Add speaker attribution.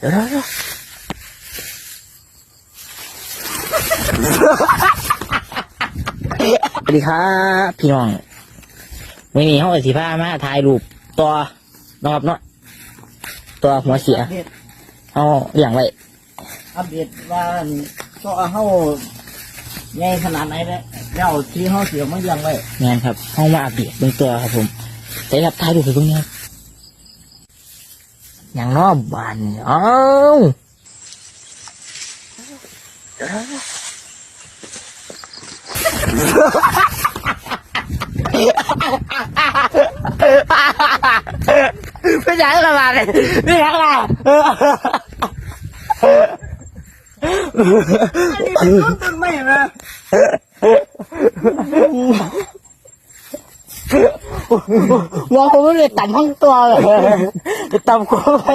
Speaker 1: เดี๋ยวเดี๋ยวเดี๋ยวสวัสดีครับพี่น้องวันนี้เขาเอาสีผ้ามาถ่ายรูปตัวนะครับเนาะตัวหัวเสีย
Speaker 2: อัปเดต
Speaker 1: เอาเลี้ยงไว้
Speaker 2: อัปเดตว่าก็เฮาใหญ่ขนาดไหนแล้วแล้วที่เฮาเสียมันยังไว้
Speaker 1: งานครับห้องมาอัปเดตเบื้องตัวครับผมใส่รับถ่ายรูปไปตรงนี้ครับ Nhận nó bà nhỏ
Speaker 2: Bây giờ là bà này, Đi hẳn là Anh đi bắt con mày mà
Speaker 1: มองผมไม่ได้ตันทั้งตัวเลยตันกูไป